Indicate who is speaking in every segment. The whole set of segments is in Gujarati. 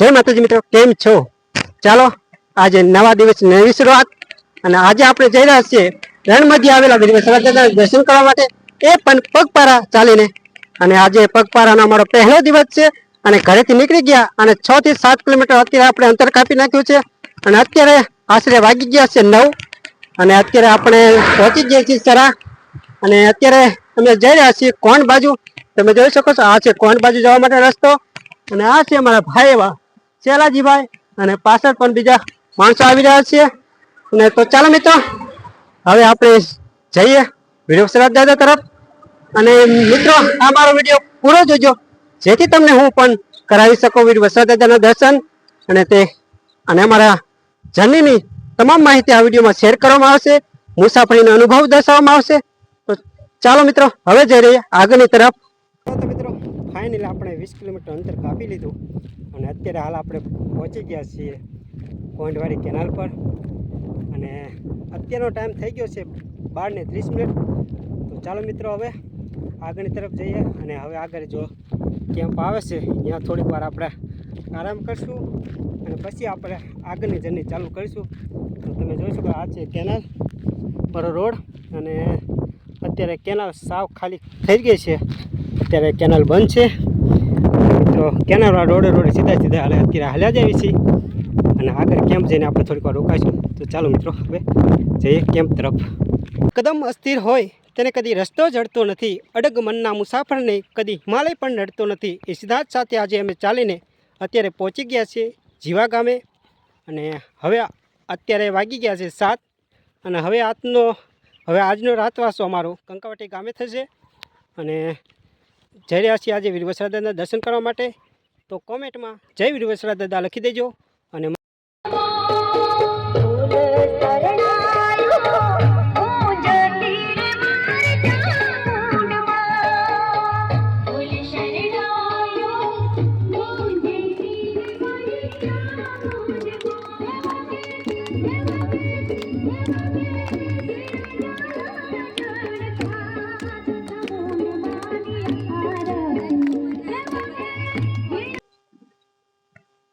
Speaker 1: જય માતાજી મિત્રો, કેમ છો? ચાલો, આજે નવા દિવસ, નવી શરૂઆત. અને આજે આપણે જઈ રહ્યા છીએ રણમાંથી આવેલા દર્શન કરવા માટે. એ પણ પગપારા ચાલીને. અને આજે પગપારાનો અમારો પહેલો દિવસ છે. અને ઘરેથી નીકળી ગયા અને છ થી સાત કિલોમીટર અત્યારે આપણે અંતર કાપી નાખ્યું છે. અને અત્યારે આશરે વાગી ગયા છે નવ. અને અત્યારે આપણે પહોંચી ગયા છીએ સરા. અને અત્યારે અમે જઈ રહ્યા છીએ કોણ બાજુ? તમે જોઈ શકો છો, આ છે કોણ બાજુ જવા માટે રસ્તો. અને આ છે અમારા ભાઈ એવા. શેલાજીભાઈ અને પાછળ પણ બીજા માણસો આવી રહ્યા છે. અને તો ચાલો મિત્રો, હવે આપણે જઈએ વીડિયો શરત દાદા તરફ. અને મિત્રો, આ મારો વીડિયો પૂરો જોજો. જેથી તમને હું પણ કરાવી શકું વીર વસરાજ દાદાના દર્શન. અને તે, અને અમારા જર્નીની તમામ માહિતી આ વિડીયોમાં શેર કરવામાં આવશે. મુસાફરીનો અનુભવ દર્શાવવામાં આવશે. તો ચાલો મિત્રો, હવે જઈ રહીએ આગળની તરફ. ફાઇનલી આપણે વીસ કિલોમીટર અંતર કાપી લીધું અને અત્યારે હાલ આપણે પહોંચી ગયા છીએ પોઈન્ટવાળી કેનાલ પર. અને અત્યારનો ટાઈમ થઈ ગયો છે બારને ત્રીસ મિનિટ. તો ચાલો મિત્રો હવે આગળની તરફ જઈએ અને હવે આગળ જો કેમ્પ આવે છે, ત્યાં થોડીક વાર આપણે આરામ કરશું અને પછી આપણે આગળની જર્ની ચાલુ કરીશું. તો તમે જોઈ શકો આ છે કેનાલ પર રોડ અને અત્યારે કેનાલ સાવ ખાલી થઈ ગઈ છે. અત્યારે કેનાલ બંધ છે. તો કેનાલવાળા રોડે રોડે સીધા સીધા હાલે, અત્યારે હાલ્યા જ આવી છીએ અને આગળ કેમ્પ જઈને આપણે થોડીક વાર રોકાઈશું. તો ચાલો મિત્રો, હવે જઈએ કેમ્પ તરફ. કદમ અસ્થિર હોય તેને કદી રસ્તો જડતો નથી. અડગ મનના મુસાફરને કદી હિમાલય પણ નડતો નથી. એ સિદ્ધાર્થ સાથે આજે અમે ચાલીને અત્યારે પહોંચી ગયા છીએ જીવા ગામે. અને હવે અત્યારે વાગી ગયા છે સાત. અને હવે આજનો હવે આજનો રાતવાસો અમારો કંકાવટી ગામે થશે. અને જઈ રહ્યા છીએ. આજે વીર દાદા દર્શન કરવા માટે. તો કોમેન્ટમાં જય વીર વસરા દાદા લખી દેજો.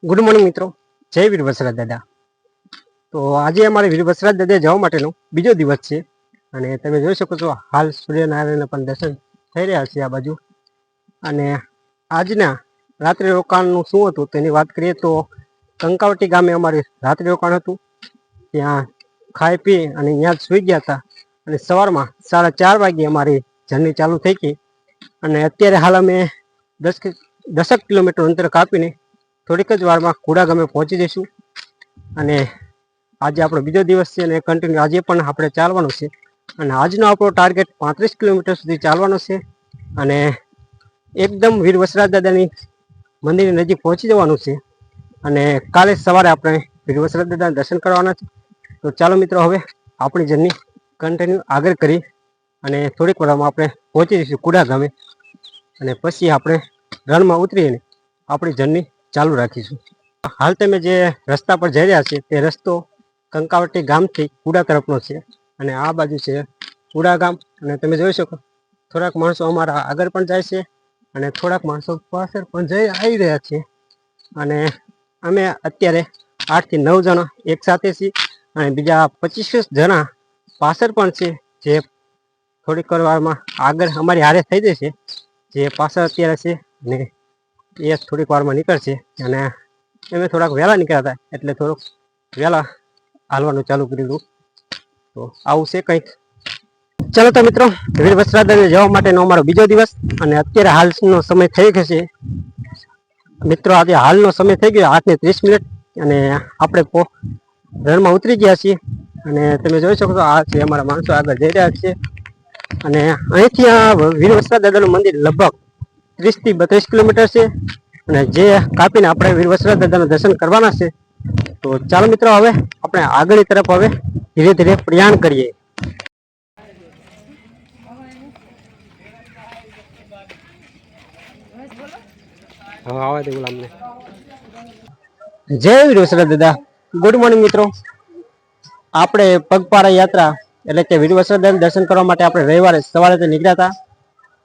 Speaker 1: ગુડ મોર્નિંગ મિત્રો. જય વીર વસરાજ દાદા. તો આજે અમારે વીર વસરાજ દાદા જવા માટેનો બીજો દિવસ છે અને તમે જોઈ શકો છો, હાલ સૂર્યનારાયણના પણ દર્શન થઈ રહ્યા છે આ બાજુ. અને આજના રાત્રિ રોકાણનું શું હતું તેની વાત કરીએ તો કંકાવટી ગામે અમારે રાત્રિ રોકાણ હતું. ત્યાં ખાઈ પી અને ત્યાં જ સૂઈ ગયા હતા અને સવારમાં સાડા ચાર વાગે અમારી જર્ની ચાલુ થઈ ગઈ. અને અત્યારે હાલ અમે દસ દસક કિલોમીટર અંતર કાપીને થોડીક જ વારમાં કુડા ગામે પહોંચી જઈશું. અને આજે આપણો બીજો દિવસ છે અને કન્ટિન્યુ આજે પણ આપણે ચાલવાનું છે. અને આજનો આપણો ટાર્ગેટ પાંત્રીસ કિલોમીટર સુધી ચાલવાનો છે. અને એકદમ વીર વસરાજ દાદાની મંદિરની નજીક પહોંચી જવાનું છે. અને કાલે સવારે આપણે વીર વસરાજ દાદાના દર્શન કરવાના છે. તો ચાલો મિત્રો હવે આપણી જર્ની કન્ટિન્યુ આગળ કરી અને થોડીક વારમાં આપણે પહોંચી જઈશું કુડા ગામે. અને પછી આપણે રણમાં ઉતરીને આપણી જર્ની ચાલુ રાખીશું. હાલ તમે જે રસ્તા પર જઈ રહ્યા છે તે રસ્તો કંકાવટી ગામથી કુડા તરફનો છે અને આ બાજુ છે કુડા ગામ. અને તમે જોઈ શકો, થોડાક માણસો અમારા આગળ પણ જાય છે અને થોડાક માણસો પાછળ પણ જઈ આવી રહ્યા છે. અને અમે અત્યારે આઠથી નવ જણા એક સાથે છીએ અને બીજા પચીસ જણા પાછળ પણ છે, જે થોડીક વારમાં આગળ અમારી હારે થઈ જશે, જે પાછળ અત્યારે છે ને એ થોડીક વારમાં નીકળશે અને અમે થોડાક વહેલા નીકળ્યા હતા એટલે થોડુંક વહેલા હાલવાનું ચાલુ કર્યું તો આવું છે કંઈક. ચાલો તો મિત્રો, વીર વસ્ત્રાદને જવા માટેનો અમારો બીજો દિવસ અને અત્યારે હાલનો સમય થઈ ગયો છે. મિત્રો, આજે હાલનો સમય થઈ ગયો આઠ ને ત્રીસ મિનિટ અને આપણે પો, રણમાં ઉતરી ગયા છીએ અને તમે જોઈ શકો છો, આ છે અમારા માણસો આગળ જઈ રહ્યા છે. અને અહીંથી આ વીર વસ્ત્રાદાદાનું મંદિર લગભગ ત્રીસથી બત્રીસ કિલોમીટર છે અને જે કાપીને આપણે વીર વસરાજ દાદાના દર્શન કરવાના છે તો ચાલો મિત્રો હવે આપણે આગળની તરફ હવે ધીરે ધીરે પ્રયાણ કરીએ. જય વીરવસરા દાદા. ગુડ મોર્નિંગ મિત્રો. આપણે પગપાળા યાત્રા એટલે કે વીર વસરાજ દર્શન કરવા માટે આપણે રવિવારે સવારે નીકળ્યા હતા.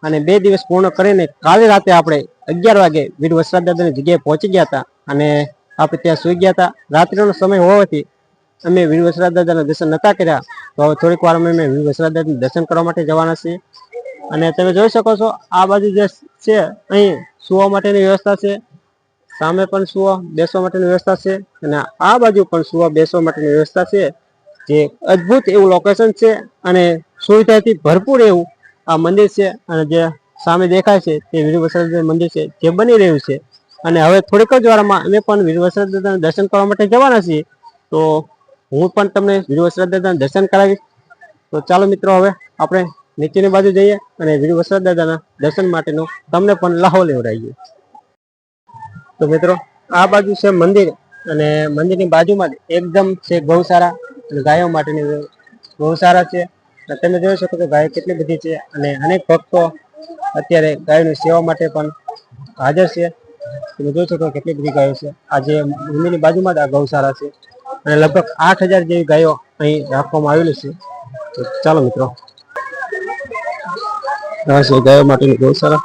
Speaker 1: અને બે દિવસ પૂર્ણ કરીને કાલે રાતે આપણે અગિયાર વાગે વીર વસરાજ દાદાની જગ્યાએ પહોંચી ગયા હતા અને આપણે ત્યાં સુઈ ગયા હતા. રાત્રિનો સમય હોવાથી અમે વીર વસરાજ દાદાના દર્શન નતા કર્યા. તો હવે થોડીક વાર અમે વીર વસરાજ દાદાના દર્શન કરવા માટે જવાના છીએ. અને તમે જોઈ શકો છો, આ બાજુ જે છે, અહીં સુવા માટેની વ્યવસ્થા છે. સામે પણ સુવા, બેસવા માટેની વ્યવસ્થા છે. અને આ બાજુ પણ સુવા, બેસવા માટેની વ્યવસ્થા છે. જે અદ્ભુત એવું લોકેશન છે અને સુવિધાથી ભરપૂર એવું આ મંદિર છે અને જે સામે દેખાય છે તે વીર વસરાજ મંદિર છે, જે બની રહ્યું છે. અને હવે થોડીક જ વારમાં અમે પણ વીર વસરાજ દાદાના દર્શન કરવા માટે જવાના છીએ. તો હું પણ તમને વીર વસરાજ દાદાના દર્શન કરાવીશ. તો ચાલો મિત્રો, હવે આપણે નીચેની બાજુ જઈએ અને વીર વસરાજ દાદાના દર્શન માટેનો તમને પણ લાહો લેવડાવીએ. તો મિત્રો, આ બાજુ છે મંદિર અને મંદિરની બાજુમાં જ એકદમ છે ગૌશાળા ગાયો માટેની ગૌશાળા છે. તમે જોઈ શકો કે ગાય કેટલી બધી છે અને અનેક ભક્તો અત્યારે ગાયોની સેવા માટે પણ હાજર છે. તમે જોઈ શકો કેટલી બધી ગાયો છે. આજે ભૂમિની બાજુમાં જ આ ગૌશાળા છે અને લગભગ આઠ હજાર જેવી ગાયો અહીં રાખવામાં આવેલી છે. તો ચાલો મિત્રો. આ છે ગાયો માટેની ગૌશાળા.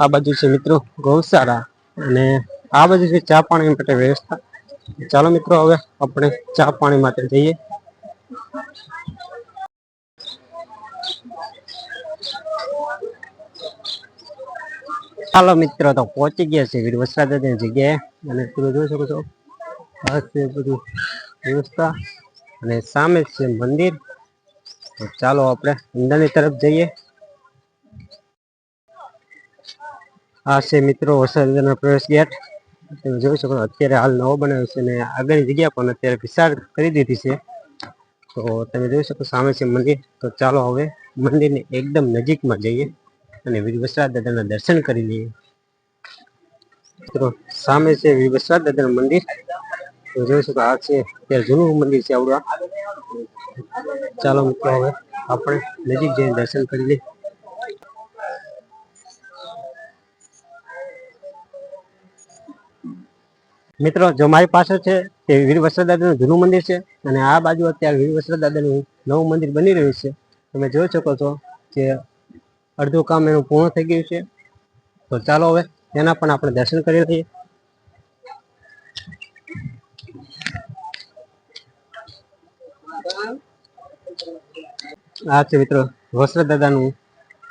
Speaker 1: આ બાજુ છે મિત્રો ગૌશાળા અને આ બાજુ છે ચા પાણી માટે વ્યવસ્થા. ચાલો મિત્રો, હવે આપણે ચા પાણી માટે જઈએ. ચાલો મિત્રો, તો પહોંચી ગયા છે વીર વસરાજ જગ્યાએ. અને તમે જોઈ શકો છો બધું વ્યવસ્થા અને સામે છે મંદિર. ચાલો આપણે અંદરની તરફ જઈએ. આ છે મિત્રો વરસાદનો પ્રવેશ ગેટ. તમે જોઈ શકો અત્યારે હાલ નવો બનાવ્યો છે અને આગળની જગ્યા પણ અત્યારે વિશાળ કરી દીધી છે. તો તમે જોઈ શકો સામે છે મંદિર. તો ચાલો હવે મંદિરની એકદમ નજીકમાં જઈએ અને વીર વસરાજ દાદાના દર્શન કરી લઈએ. સામે છે વીર વસરાજ દાદાનું મંદિર. તમે જોઈ શકો આ છે અત્યારે જૂનું મંદિર છે, આવડું ચાલો મિત્રો, હવે આપણે નજીક જઈને દર્શન કરી લઈએ. મિત્રો, જો મારી પાસે છે તે વીર વસરાજ દાદાનું જૂનું મંદિર છે અને આ બાજુ અત્યારે વીર વસરાજ દાદાનું નવું મંદિર બની રહ્યું છે. તમે જોઈ શકો છો કે અડધું કામ એનું પૂર્ણ થઈ ગયું છે. તો ચાલો હવે તેના પણ આપણે દર્શન કરી લઈએ. આ છે મિત્રો વસરાજ દાદાનું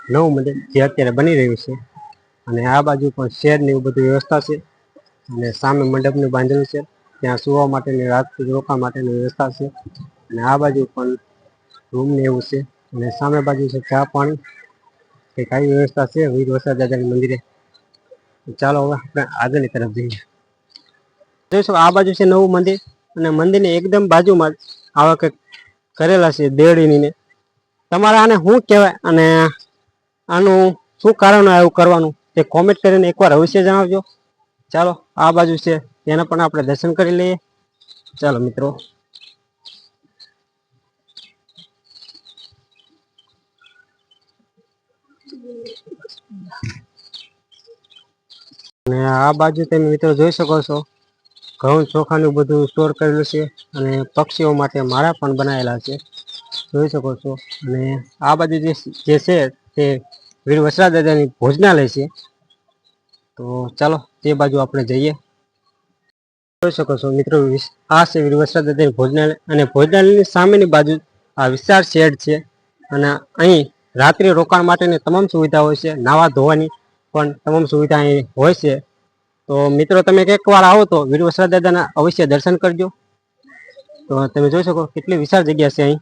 Speaker 1: નવું મંદિર જે અત્યારે બની રહ્યું છે અને આ બાજુ પણ શેરની બધું વ્યવસ્થા છે. અને સામે મંડપનું બાંધેલું છે. ત્યાં સુવા માટેની રાત રોકવા માટેની વ્યવસ્થા છે. અને આ બાજુ પણ રૂમ ને એવું છે. અને સામે બાજુ છે ચા પાણી. કે કઈ વ્યવસ્થા છે વીર વરસાદ દાદાની મંદિરે. ચાલો હવે આપણે આગળની તરફ જઈએ. જોઈશું આ બાજુ છે નવું મંદિર. અને મંદિરની એકદમ બાજુમાં જ આવા કંઈક કરેલા છે દેડીની ને તમારે આને શું કહેવાય અને આનું શું કારણ આવ્યું કરવાનું, તે કોમેન્ટ કરીને એકવાર અવશ્ય જણાવજો. ચાલો, આ બાજુ છે. તેના પણ આપણે દર્શન કરી લઈએ. ચાલો, મિત્રો. અને આ બાજુ તમે મિત્રો જોઈ શકો છો. ઘઉં, ચોખાનું બધું સ્ટોર કરેલું છે અને પક્ષીઓ માટે માળા પણ બનાવેલા છે. જોઈ શકો છો. અને આ બાજુ જે છે તે વીર વસરા દાદાની ભોજનાલય છે. તો ચાલો, તે બાજુ આપણે જઈએ. જોઈ શકો છો મિત્રો આ છે વરસાદ અત્યારે ભોજનાલય અને ભોજનાલયની સામેની બાજુ આ વિશાળ શેડ છે અને અહીં રાત્રિ રોકાણ માટેની તમામ સુવિધા હોય છે, નાવા ધોવાની પણ તમામ સુવિધા અહીં હોય છે. તો મિત્રો, તમે એક વાર આવો તો વીર વસરા દાદાના અવશ્ય દર્શન કરજો. તો તમે જોઈ શકો કેટલી વિશાળ જગ્યા છે અહીં.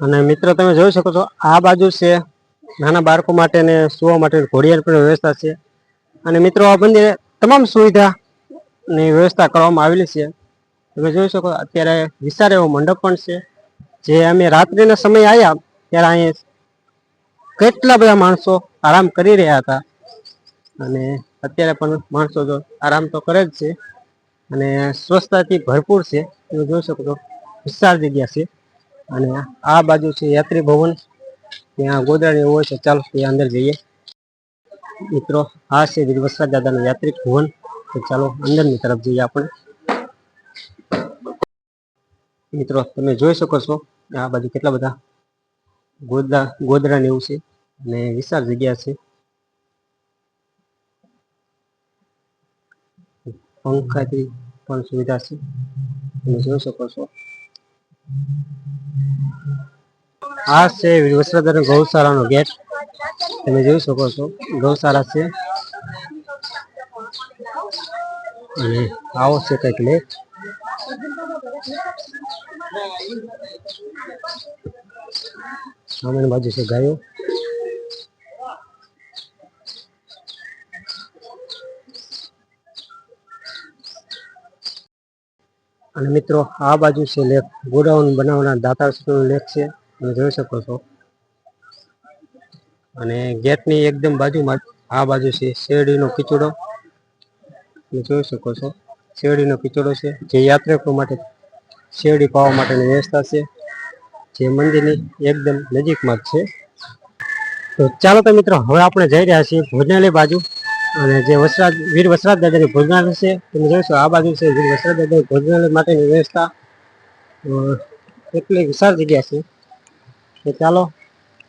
Speaker 1: અને મિત્રો, તમે જોઈ શકો છો આ બાજુ છે નાના બાળકો માટે ને સુવા માટે ઘોડિયાર પણ વ્યવસ્થા છે. અને મિત્રો, આ મંદિરે તમામ સુવિધા ની વ્યવસ્થા કરવામાં આવેલી છે. તમે જોઈ શકો, અત્યારે વિશાળ એવો મંડપ પણ છે. જે અમે રાત્રિના સમયે આવ્યા ત્યારે અહીં કેટલા બધા માણસો આરામ કરી રહ્યા હતા. અને અત્યારે પણ માણસો જો આરામ તો કરે જ છે. અને સ્વચ્છતાથી ભરપૂર છે. તમે જોઈ શકો છો, વિશાળ જગ્યા છે. અને આ બાજુ છે યાત્રી ભવન. ત્યાં ગોદડી હોય છે. ચાલો ત્યાં અંદર જઈએ. મિત્રો, આ છે વીર વસરાજ દાદાનું યાત્રિક ભુવન. તો ચાલો અંદરની તરફ જઈએ આપણે. મિત્રો, તમે જોઈ શકો છો, આ બાજુ કેટલા બધા ગોદરા ગોદરા ને એવું છે અને વિશાળ જગ્યા છે. પંખાથી પણ સુવિધા છે. તમે જોઈ શકો છો. આ છે વસ્ત્રાધાર ગૌશાળાનો ગેટ. તમે જોઈ શકો છો, ગૌશાળા છે. અને આવો છે કંઈક લેક. સામેની બાજુ છે ગાયો. અને મિત્રો, આ બાજુ છે લેક. ગોડાઉન બનાવવાના દાતાર લેક છે. તમે જોઈ શકો છો. અને ગેટની એકદમ બાજુમાં આ બાજુ છે શેરડીનો કિચડો તમે જોઈ શકો છો. શેરડીનો કિચડો છે. જે યાત્રિકો માટે શેરડી પાવા માટેની વ્યવસ્થા છે. જે મંદિરની એકદમ નજીકમાં જ છે. તો ચાલો તો મિત્રો, હવે આપણે જઈ રહ્યા છીએ ભોજનાલય બાજુ. અને જે વસરાજ, વીર વસરાજ દાદાની ભોજનાલય છે, તમે જોઈશો આ બાજુ છે વીર વસરાજ દાદાની ભોજનાલય માટેની વ્યવસ્થા. એટલી વિશાળ જગ્યા છે. તો ચાલો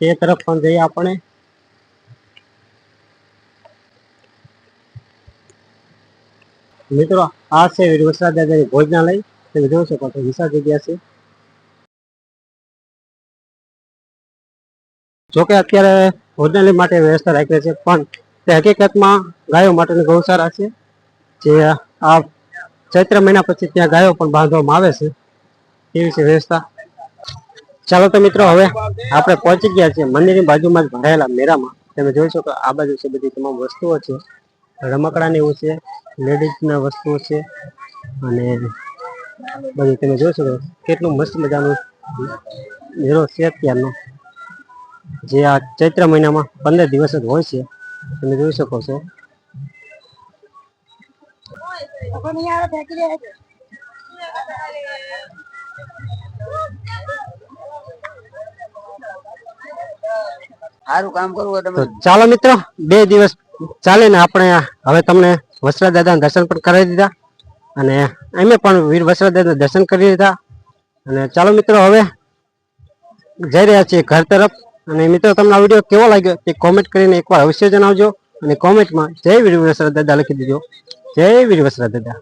Speaker 1: તે તરફ પણ જઈએ આપણે. મિત્રો, આ છે વીર દાદાની ભોજનાલય. તમે જોઈ શકો છો, વિશાળ જગ્યા છે. જોકે અત્યારે ભોજનાલય માટે વ્યવસ્થા રાખી છે, પણ તે હકીકતમાં ગાયો માટેની ગૌશાળા છે. જે આ ચૈત્ર મહિના પછી ત્યાં ગાયો પણ બાંધવામાં આવે છે. એવી છે વ્યવસ્થા ચાલો તો મિત્રો, હવે આપણે પહોંચી ગયા છીએ મંદિરની બાજુમાં જ ભરાયેલા મેળામાં. તમે જોઈ શકો આ બાજુ છે બધી તમામ વસ્તુઓ છે. રમકડાની એવું છે, લેડીઝના વસ્તુઓ છે, અને બધું તમે જોઈ શકો. કેટલું મસ્ત મજાનું મેળો છે અત્યારનો. જે આ ચૈત્ર મહિનામાં પંદર દિવસ જ હોય છે. તમે જોઈ શકો છો.
Speaker 2: સારું કામ કરવું તમે.
Speaker 1: ચાલો મિત્રો બે દિવસ ચાલીને આપણે હવે તમને વસરા દાદાના દર્શન પણ કરાવી દીધા. અને અમે પણ વીર વસરા દાદાના દર્શન કરી દીધા અને ચાલો મિત્રો હવે જઈ રહ્યા છીએ ઘર તરફ. અને મિત્રો તમને આ વીડિયો કેવો લાગ્યો તે કોમેન્ટ કરીને એકવાર અવશ્ય જણાવજો. અને કોમેન્ટમાં જય વીર વસરા દાદા લખી દીધો જય વીર વસરા દાદા.